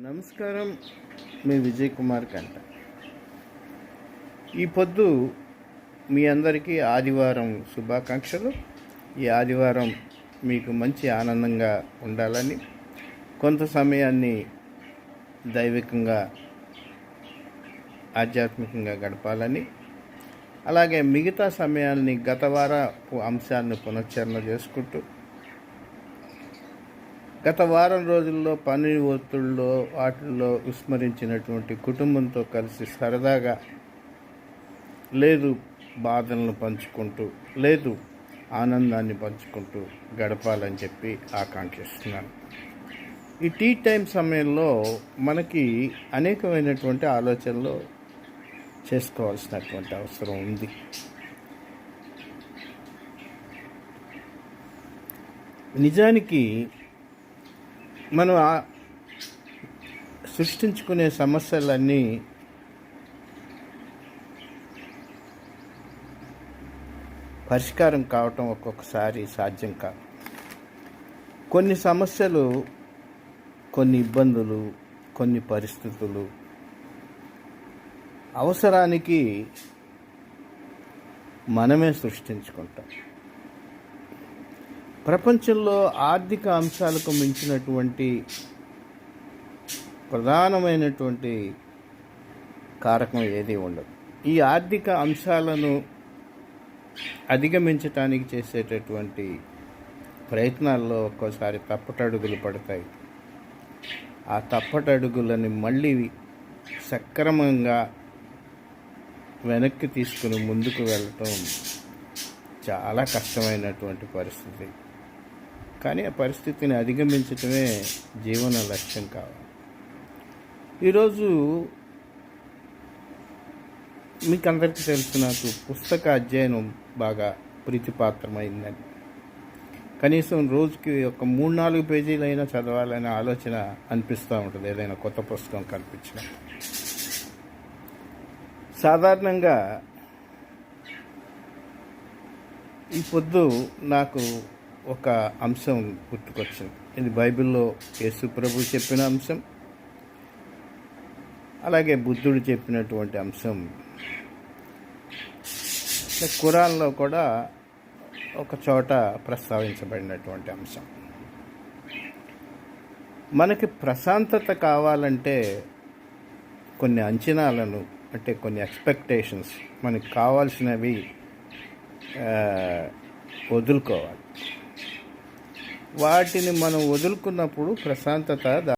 నమస్కారం. మీ విజయ్ కుమార్ కంట. ఈ పొద్దు మీ అందరికీ ఆదివారం శుభాకాంక్షలు. ఈ ఆదివారం మీకు మంచి ఆనందంగా ఉండాలని కొంత సమయాన్ని దైవికంగా ఆధ్యాత్మికంగా గడపాలని అలాగే మిగతా సమయాల్ని గత వార అంశాలను పునశ్చరణ చేసుకుంటూ గత వారం రోజుల్లో పని ఒత్తుల్లో వాటిల్లో విస్మరించినటువంటి కుటుంబంతో కలిసి సరదాగా లేదు బాధలను పంచుకుంటూ లేదు ఆనందాన్ని పంచుకుంటూ గడపాలని చెప్పి ఆకాంక్షిస్తున్నాను. ఈ టీ టైం సమయంలో మనకి అనేకమైనటువంటి ఆలోచనలు చేసుకోవాల్సినటువంటి అవసరం ఉంది. నిజానికి మనం సృష్టించుకునే సమస్యలన్నీ పరిష్కారం కావటం ఒక్కొక్కసారి సాధ్యం కాదు. కొన్ని సమస్యలు కొన్ని ఇబ్బందులు కొన్ని పరిస్థితులు అవసరానికి మనమే సృష్టించుకుంటాం. ప్రపంచంలో ఆర్థిక అంశాలకు మించినటువంటి ప్రధానమైనటువంటి కారకం ఏది ఉండదు. ఈ ఆర్థిక అంశాలను అధిగమించటానికి చేసేటటువంటి ప్రయత్నాల్లో ఒక్కోసారి తప్పటడుగులు పడతాయి. ఆ తప్పటడుగులని మళ్ళీ సక్రమంగా వెనక్కి తీసుకుని ముందుకు వెళ్ళటం చాలా కష్టమైనటువంటి పరిస్థితి. కానీ ఆ పరిస్థితిని అధిగమించటమే జీవన లక్ష్యం కావాలి. ఈరోజు మీకు అందరికీ తెలుసు నాకు పుస్తక అధ్యయనం బాగా ప్రీతిపాత్రమైందని. కనీసం రోజుకి ఒక మూడు నాలుగు పేజీలైనా చదవాలనే ఆలోచన అనిపిస్తూ ఉంటుంది ఏదైనా కొత్త పుస్తకం కనిపించిన. సాధారణంగా ఈ పొద్దు నాకు ఒక అంశం గుర్తుకొచ్చింది. ఇది బైబిల్లో యేసు ప్రభు చెప్పిన అంశం అలాగే బుద్ధుడు చెప్పినటువంటి అంశం. కురాన్లో ఖురాన్లో కూడా ఒక చోట ప్రస్తావించబడినటువంటి అంశం. మనకి ప్రశాంతత కావాలంటే కొన్ని అంచనాలను అంటే కొన్ని ఎక్స్పెక్టేషన్స్ మనకి కావాల్సినవి వదులుకోవాలి. వాటిని మనం వదులుకున్నప్పుడు ప్రశాంతత